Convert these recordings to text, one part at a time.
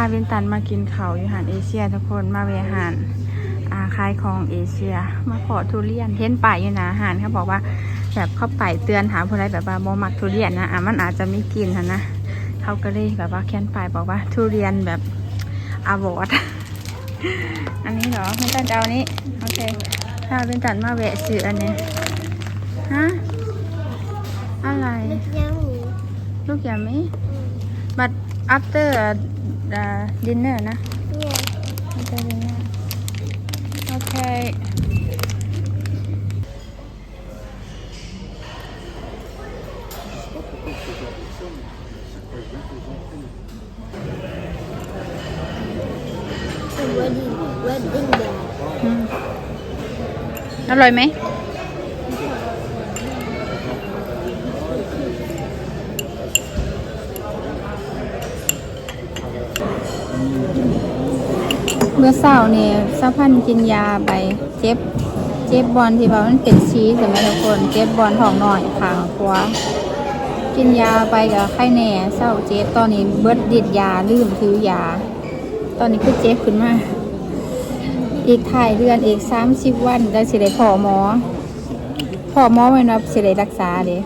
าวินตันมากินเขาอยู่หานเอเชียทุกคนมาเวหานอาคายของเอเชีย มาขอทุเรียนเห็นป้ายอยู่นะหารเขาบอกว่าแบบเข้าไปเตือนหาผู้ใดแบบว่าโมมักทุเรียนนะอะมันอาจจะไม่กินนะเขาก็เลยแบบว่าเขียนป้ายบอกว่าทุเรียนแบบอาวอร์ดอันนี้เหรอวินตันจะเอานี้โอเคถ้าวินตันมาแวะซื้ออันนี้ฮะอะไรลูกยามิ but after uh, dinner นะ Yeah. after dinner โอเค The wedding, wedding band. อืมอร่อยไหม เมื่อเช้านี่สะพันกินยาไปเจ็บ เจ็บบอลที่ว่ามันเป็นชีสใช่ไหมทุกคนเจ็บบอลท้องหน่อยขางขวากินยาไปกับไข้แหน่เศร้าเจ็บตอนนี้เบิดดิดยาลืมถือยา ตอนนี้คือเจ็บขึ้นมาอีกถ่ายเดือนอีกสามสิบวันจะสิได้พอหมอพอหมอไว้นะสิได้รักษาเด้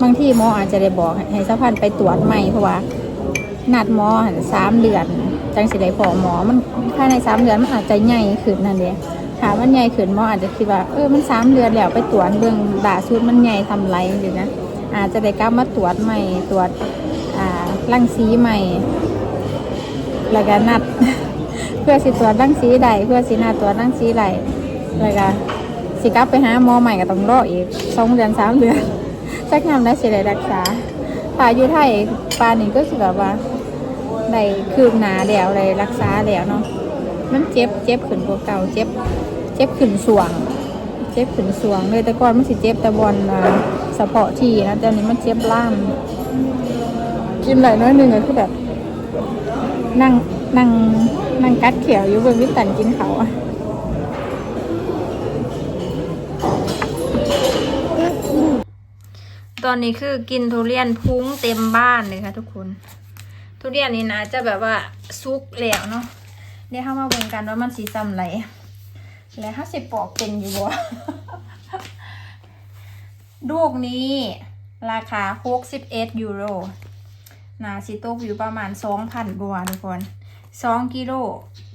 บางที่หมออาจจะได้บอกให้สะพันไปตรวจใหม่เพราะว่านัดหมอสามเดือน จังสิได้พอหมอมันภายในสามเดือนมันอาจจะใหญ่ขึ้นนั่นเด้ถามมันใหญ่ขึ้นหมออาจจะคิดว่าเออมันสามเดือนแล้วไปตรวจเบิ่งด่าสุดมันใหญ่ทำไรอยู่นะอาจจะได้กลับมาตรวจใหม่ตรวจอ่ารังสีใหม่แล้วก็นัด เพื่อสิตรวจรังสีใดเพื่อสินัดตรวจรังสีใดแล้วก็สิกลับไปหาหมอใหม่ก็ต้องรออีกสองเดือนสามเดือนสักยามได้สิได้รักษาถ้าอยู่ไทยป่านนี้ก็สิแบบว่า ได้คืบหนาแล้วได้รักษาแล้วเนาะมันเจ็บเจ็บขึ้นกว่าเก่าเจ็บ เจ็บขึ้นสวง เจ็บขึ้นสวงเลยแต่ก่อนมันสิเจ็บแต่บอลอ่าเฉพาะที่นะแต่อันนี้มันเจ็บล่ามกินหลายน้อยหนึ่งก็คือแบบ นั่งนั่งนั่งกัดเขียวอยู่บนวิตันกินเขาอะตอนนี้คือกินทุเรียนพุ้งเต็มบ้านเลยค่ะทุกคน ทุเรียนนี่นะจะแบบว่าซุกแล้วเนาะเดี๋ยวเข้ามาเบิ่งกันว่ามันสีซ้ำไหลแล้วถ้าสิปอกเป็นอยู่บ่ลูกนี้ราคา61ยูโรนาสิตกอยู่ประมาณ2,000กว่าทุกคน2กิโล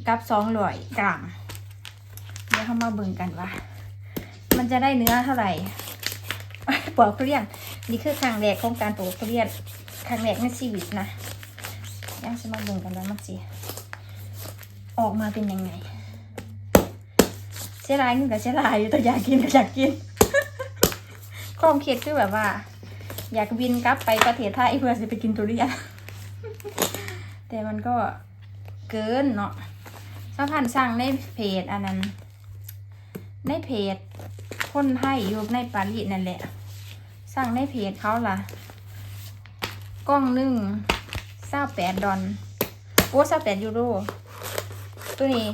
กับ200กรัมเดี๋ยวเข้ามาเบิ่งกันว่า มันจะได้เนื้อเท่าไหร่ปอกทุเรียนนี่คือครั้งแรกของการปลูกทุเรียนครั้งแรกในชีวิตนะ ยังจะมาเบิ่งกันแล้วมันสิออกมาเป็นยังไงเสียดายเงินกับเสียดายอยู่แต่อยากกินก็อยากกินความคิดคือแบบว่า อยากบินกลับไปประเทศไทยเพื่อจะไปกินทุเรียนแต่มันก็เกินเนาะสะพันสั่งในเพจอันนั้น ในเพจคนไทยอยู่ในปารีสนั่นแหละ สั่งในเพจเขาล่ะ กล้องนึ่ง เศร้าแปดดอลโอ้เศร้าแปดยูโรตัวนี้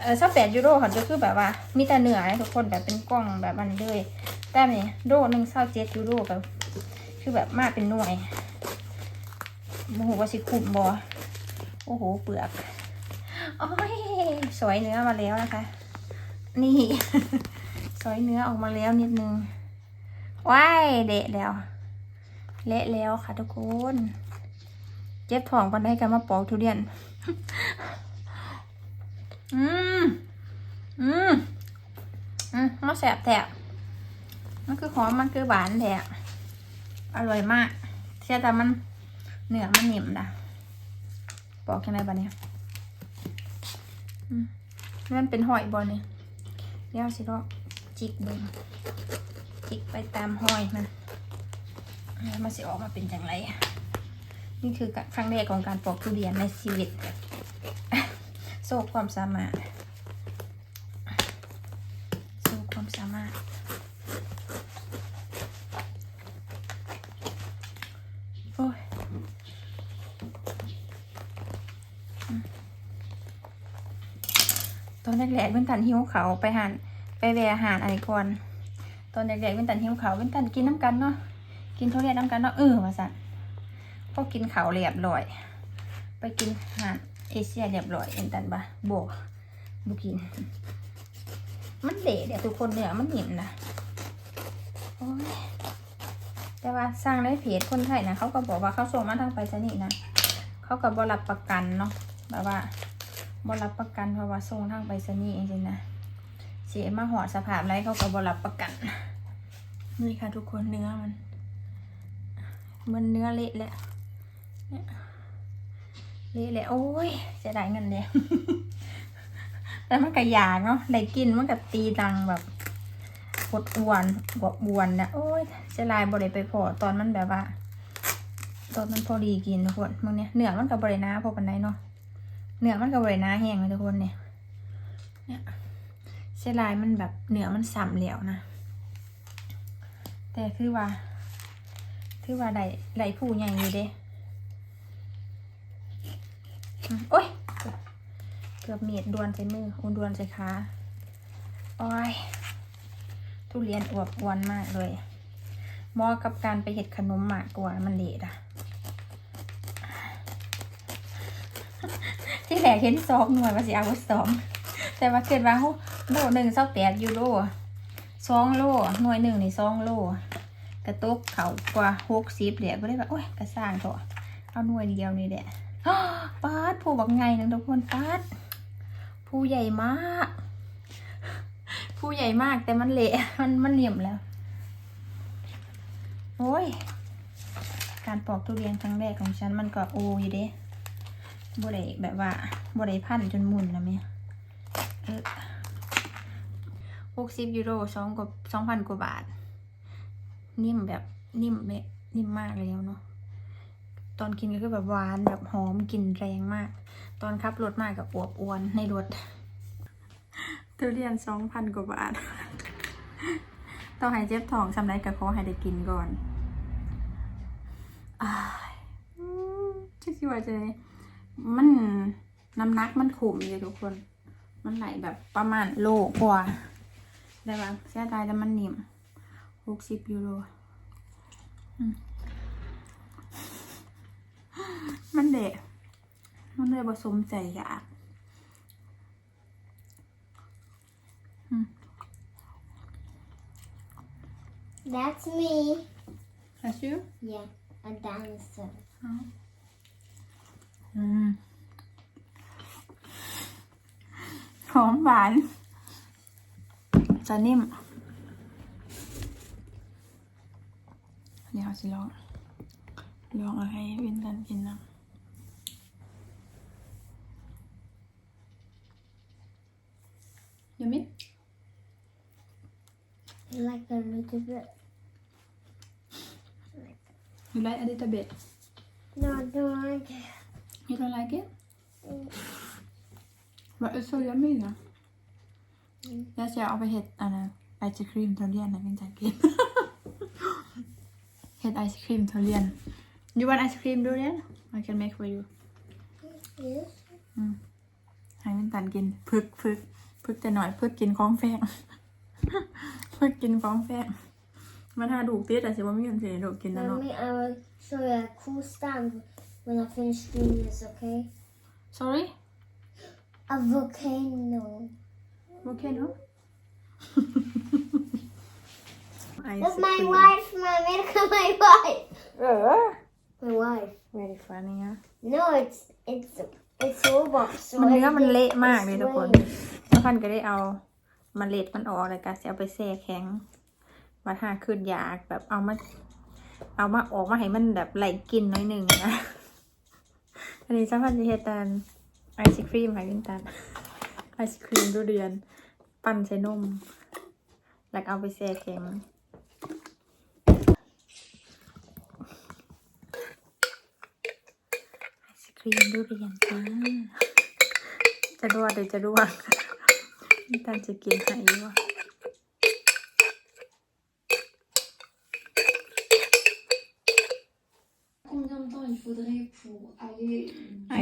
เออเศร้าแปดยูโรค่ะจะคือแบบว่า มีแต่เนื้อนะทุกคนแบบเป็นกล้องแบบมันเลยแต่เนี่ยโดหนึ่งเศร้าเจ็ดยูโรแบบคือแบบมากเป็นหน่วยโมโหว่าสิคุมบอโอ้โหเปลือกโอ้ยสวยเนื้อมาแล้วนะคะ นี่สอยเนื้อออกมาแล้วนิดนึงว้ายเละแล้ว เละแล้วค่ะทุกคน เจ็บท้องปันได้กันมาปอกทุเรียน อืม อืม อืมมันแสบแถบมันคือหอมมันคือหวานแถบอร่อยมากเชื่อแต่มันเนื้อมันนิ่มนะปอกยังไงบ้าเนี่ยอืมมันเป็นหอยบอลเนี่ยเดี๋ยวสิก็จิกเบิ่งจิกไปตามหอยมันแล้วมันสิออกมาเป็นจังไร นี่คือครั้งแรกของการปอกทุเรียนในชีวิต โซ่ความสามารถ โซ่ความสามารถ โอ้ยตอนแรกๆเว้นตันหิวเขาไปหานไปแวะอาหารอะไรก่อน ตอนแรกๆเว้นตันหิวเขาเว้นตันกินน้ำกันเนาะ กินทุเรียนน้ำกันเนาะเออมาสั่น พอกินเขาเรียบร้อย ไปกินอาหารเอเชียเรียบร้อยเอ็นตันบะโบบุกิน มันเดะเดี๋ยวทุกคนเนี่ยมันหยินนะโอ้ยแต่ว่าสร้างในเพจคนไทยนะเขาก็บอกว่าเขาส่งมาทางไปรษณีย์นะเขาก็บรับประกันเนาะแบบว่าบรับประกันเพราะว่าส่งทางไปรษณีย์จริงๆนะเสียมาหอดสภาพไรเขาก็บรับประกันนี่ค่ะทุกคนเนื้อมัน มันเนื้อเละแล้ว นี่ยเละโอ้ยจะได้เงินเลยแต่มันก็อยากเนาะได้กินมันก็ตีดังแบบปวดอ้วนบวบวนนะโอ้ยเสียลายบริไปพอตอนมันแบบว่า ตอนมันพอดีกินทุกคนมึงเนี่ยเหนือมันกับบริน้าพอปันไดเนาะเหนือมันกับบริน้าแห้งเลยทุกคนเนี่ยเนี่ยเสียลายมันแบบเหนือมันสัมเหลวนะ แต่คือว่า คือว่าได้ได้ผู้ใหญ่อยู่เด้อ โอ้ย เกือบเมียดดวนใส่มืออุนดวนใส่ขาโอ้ย ทุเรียนอวบอวนมากเลยเหมาะกับการไปเห็ดขนมหมากกว่ามันเละอะที่แหลกเห็นซองหน่วยว่าสิเอาไว้สองแต่ว่าเกิดว่าหโลหนึ่งเศร้าแปดยูโรสองโลหน่วยหนึ่งนี่สองโลกระตุกเขากว่าหกสิบเดี๋ยวก็ได้แบบโอ้ยกระสร้างเถอะเอาหน่วยเดียวนี่แหละ ปาดผู้บอกไงนะทุกคนปาดผู้ใหญ่มาก ผู้ใหญ่มากแต่มันเละมันมันเหลี่ยมแล้ว โอ้ย การปอกทุเรียนครั้งแรกของฉันมันก็โออยู่เด้บ่ได้แบบว่าบ่ได้พันจนมุนนะแม่เออหกสิบยูโรสองกว่าสองพันกว่าบาท นิ่มแบบนิ่มแบบนิ่มมากเลยเนาะ ตอนกินก็คือแบบหวานแบบหอมกลิ่นแรงมาก ตอนขับรถมากกับอวบอวนในรถทุเรียนสองพันกว่าบาทต้องให้เจ็บท้องสำไรกับขอให้ได้กินก่อนอายอืมจะคิดว่าจะได้มันน้ำหนักมันขุมเลยทุกคน มันไหลแบบประมาณโลกว่าได้ปะเสียดายแล้วมันนิ่มหกสิบยูโร อืม มันเดะมันเลยผสมใจอยาก That's me. That's you? Yeah, a dancer. อืมหอมหวานจะนิ่ม เดี๋ยวสิลอง ลองเอาให้วินตันกินนะยังมิ I like a little bit. You like a little bit No, I don't like it. You don't like it But it's so yummy นะ Mm. แล้วจะเอาไปเห็ดอันนั้นไอศครีมทุเรียนนะเป็นจากกินเห็ดไอศครีมทุเรียน You want ice cream durian I can make for you Yes. ให้เป็นตันกินพึกพึกพึกแต่หน่อยพึกกินของแฟงพึกกินของแฟงมันหาดูกติดแต่สิว่ามีคนเสียดูกกินแล้วเนาะ Mommy, I will show you a cool stand when I finish doing this, okay? Sorry A volcano. Okay no Ice That's my cream. wife, my America, my wife. เออ My wife. very funny อะ No, it's it's it's Roblox. So มันเนื้อมัน everything เละมาก is เลยทุกคน swaying. แล้วพันก็ได้เอาเมล็ดมันออกเลยก็จะเอาไปแช่แข็งวัดหาขึ้นยากแบบเอามาเอามาออกมาให้มันแบบไหลกินน้อยหนึ่งนะ อันนี้จ้าพันจะเฮดแตนไอศครีมค่ะวินตันไอศครีมดูเดือน ปั่นใส่นม แล้วก็เอาไปแช่แข็งไอศค รีมดูเดือนจ้า จะรวดหรือจะร่วงวินตันจะกินไหนวะ Combien de temps il faudrait pour aller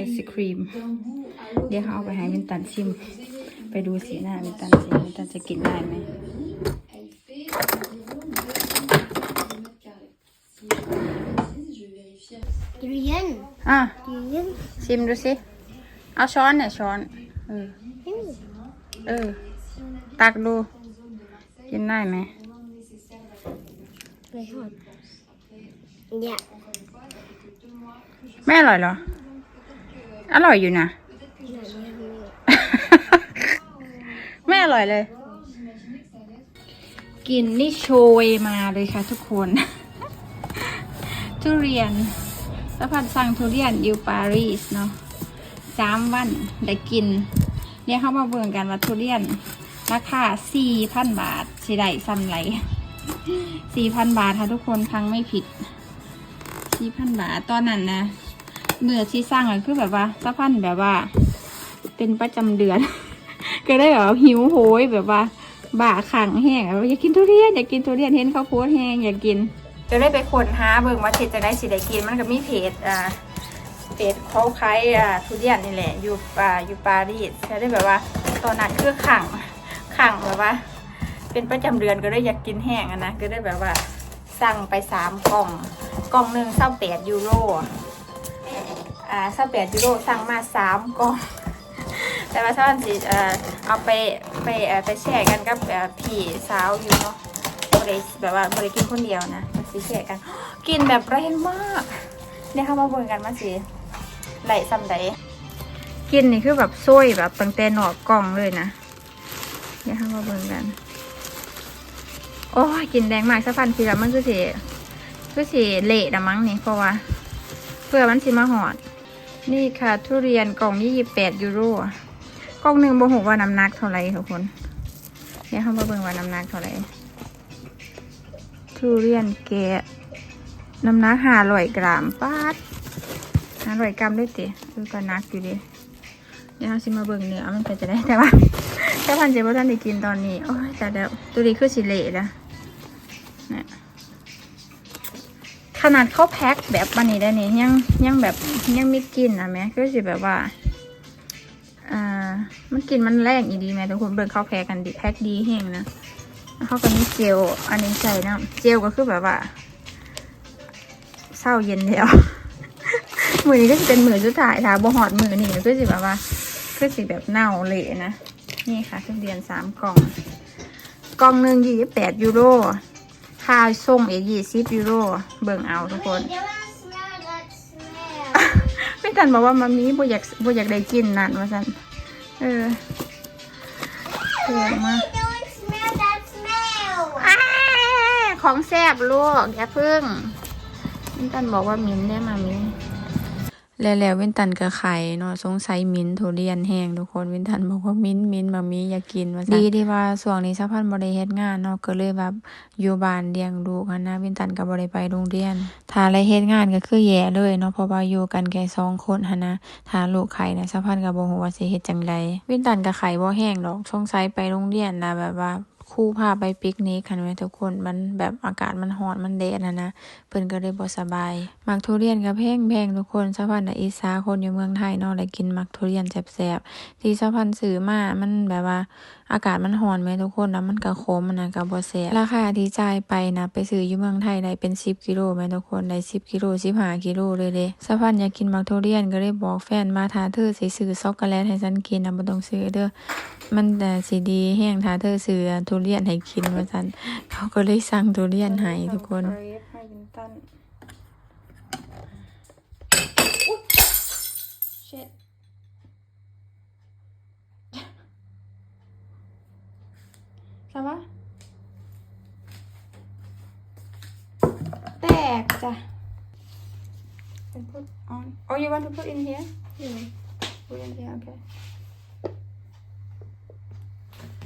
Ice cream d'un bout à l'autre เดี๋ยวเขาเอาไปให้วินตันชิม Vous ayez ไปดูสีหน้าวินตันสิวินตันจะกินได้ไหม Elle fait environ 200 mètres carrés. Si je ne dis pas de bêtises, je vais vérifier. igen. อะ Igen. ชิมดูสิ เอาช้อนเนี่ยช้อนเออ Mm. เออ ตักดู กินได้ไหม Ja. ไม่อร่อยเหรอ อร่อยอยู่นะ ไม่อร่อยเลย กินนี่โชยมาเลยค่ะทุกคน ทุเรียน สะพัดสั่งทุเรียนอยู่ปารีสเนาะสามวันได้กินเดี๋ยเข้ามาเบิ่งกันว่าทุเรียน ราคาสี่พันบาทสิได้ซ้ำไรสี่พันบาทค่ะทุกคนฟังไม่ผิดสี่พันบาทตอนนั้นนะเมื่อที่สร้างอะคือแบบว่าสะพันแบบว่า เป็นประจำเดือน ก็ได้แบบหิวโหยแบบว่าบ่าขังแห้งแบบว่าอยากกินทุเรียนอยากกินทุเรียนเห็นเขาโพสแห้งอยากกิน จะได้ไปค้นหาเบิ่งว่าเห็ดจะได้สิได้กินมันก็มีเพจอ่าเพจเขาขายอ่าทุเรียนนี่แหละอยู่อ่าอยู่ปารีสจะได้แบบว่า ตอนนั้นคือขังขังแบบว่า เป็นประจำเดือนก็ได้อยากกินแห้งอะนะก็ได้แบบว่า สั่งไปสามกล่องกล่องหนึ่งเศร้าแปดยูโรอ่าเศร้าแปดยูโรสั่งมาสามกล่องแต่ว่าท่านสิเอ่อเอาไปไปอ่อไปแชร์กันกับพี่สาวอยู่เนาะบริแบบว่าบริกินคนเดียวนะ สิแชร์กันกินแบบแรงมากเนี่ยเข้ามาเบิ่งกันมาสิไหลซ้ำใดกินนี่คือแบบซ้ยแบบตั้งแต่หนอกกล่องเลยนะเนี่ยเข้ามาเบิ่งกัน โอ้ยกินแดงมากสะพันทีละมันคือสิคือสิเละนะมั้งนี่เพราะว่าเพื่อมันสิมาหอด นี่ค่ะ ทุเรียนกล่องยี่สิบแปดยูโรกล่องหนึ่งบ่หูว่าน้ำหนักเท่าไหร่ทุกคนเดี๋ยวเขามาเบิ่งว่าน้ำหนักเท่าไหร่ ทุเรียนแกะน้ำหนักห้าร้อยกรัมปาดห้าร้อยกรัมได้ติคือก็นักอยู่ดิเดี๋ยวเราสิมาเบิ่งเนื้อมันเป็นจะได้แต่ว่าถ้าพันเจ็บว่าท่านได้กินตอนนี้โอ้ยแต่แล้วตัวนี้คือสิเละแล้วเนี่ยขนาดเขาแพ็คแบบวันนี้ได้เนี่ยยังยังแบบยังมีกลินอะแม่ก็สิแบบว่าอ่ามันกลินมันแรงอีดีแม่ทุกคนเบิ่งเขาแพ็คกันดีแพ็คดีแห้งนะ เขาก็มีเจลอันนี้ใส่นะเจลก็คือแบบว่าเศร้าเย็นแล้วมือนี้ก็จะเป็นมือสุดท้ายค่ะบ่หอดมือนี่ก็สิแบบว่าคือสิแบบเน่าเละนะนี่ค่ะทุเรียนสามกล่อง กล่องหนึ่งยี่สิบแปดยูโรค่าส่งอีกยี่สิบยูโรเบิ่งเอาทุกคนไม่ทันบอกว่ามามีบ่อยากบ่อยากได้กินนั่นว่าสันเออเก่งมาก Don't smell that smell. อ้า ของแซ่บลูกอย่าพึ่งวินตันบอกว่ามิ้นได้มามิ้นแล้วแล้ววินตันก็ไข่เนาะสงสัยมิ้นทุเรียนแห้งทุกคนวินตันบอกว่ามิ้นมิ้นมามีอยากกินว่าดีที่ว่าช่วงนี้สะพันบ่ได้เฮ็ดงานเนาะก็เลยแบบอยู่บ้านเลี้ยงลูกหั้นนะวินตันก็บ่ได้ไปโรงเรียนถ้าอะไรเฮ็ดงานก็คือแย่เลยเนาะเพราะว่าอยู่กันแค่สองคนหันนะถ้าลูกไข่นะสะพันก็บ่ฮู้ว่าสิเฮ็ดจังไดวินตันก็ไข่บ่แห้งดอกสงสัยไปโรงเรียนนะแบบว่า คู่พาไปปิกนิกค่ะแมททุกคนมันแบบอากาศมันร้อนมันแดดนะนะเพิ่นก็เลยบ่สบายมักทุเรียนก็แพงแพงทุกคนสะพันธ์อิสาคนอยู่เมืองไทยเนาะได้กินมักทุเรียนแซ่บๆที่สะพันธ์ซื้อมามันแบบว่าอากาศมันร้อนไหมทุกคนแล้วมันก็ขมมันนะก็บ่แซ่บราคาที่จ่ายไปนะไปซื้ออยู่เมืองไทยได้เป็น 10กิโลแม่ทุกคนได้10กิโล15กิโลเลยเด้สะพันอยากกินมักทุเรียนก็เลยบอกแฟนมาถ้าเธอสิซื้อช็อกโกแลตให้ฉันกินนะบ่ต้องซื้อเด้อมันแต่สีดีแห้งทาเธอซื้อทุเรียนให้กินมาสันเขาก็เลยสั่งทุเรียนให้ทุกคน สวะแตกจ้ะ put on oh you want to put in here Yeah. put in here okay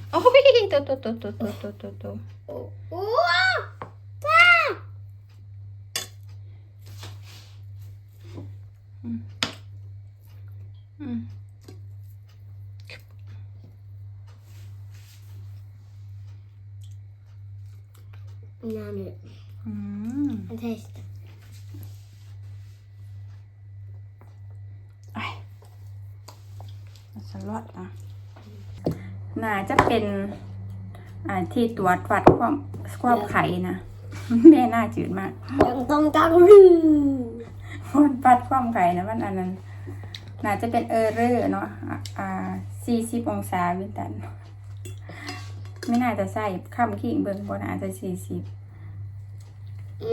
โอ้ยตัวตัวตัวตัวตัวตัวตัวตัว Oh. Ah! Ah! อืม Banana ที่ตรวจวัดความความไข่นะแม่น่าจืดมาก Dong dong dong. มันปัดความไก่นะมันอันนั้นน่าจะเป็นเออร์เรอร์เนาะอะอ่าสี่สิบองศาวินตัน ไม่น่าจะใส่ข้ามขิงเบิ่งบนอาจจะสี่สิบ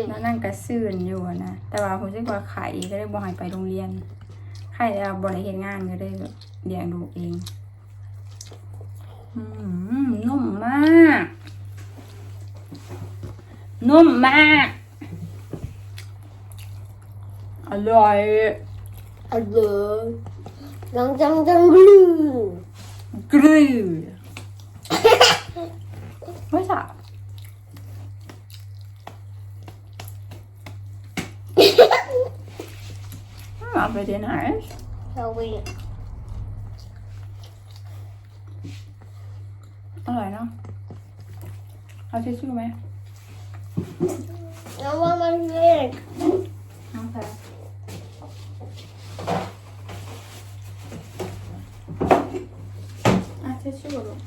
แล้วนั่งกระซื่นอยู่อะนะ แต่ว่าผมคิดว่าไข่ก็ได้บ่ให้ไปโรงเรียน ไข่เราบริเฮ็ดงานก็ได้แบบเลี้ยงดูกเอง อืมนุ่มมาก นุ่มมาก อร่อย Hello. Dang dang dang glue. กรึยไม่ใช่มาไปที่ไหน Shall we? อร่อยเนาะเอาทิชชู่ไหม I want my leg. น้องแพรอะทิชชู่ลูก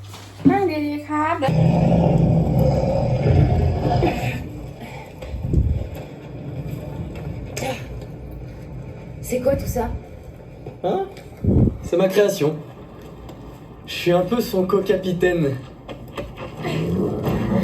นั่งดีๆครับเดี๋ยว C'est quoi tout ça Hein C'est ma création. Je suis un peu son co-capitaine.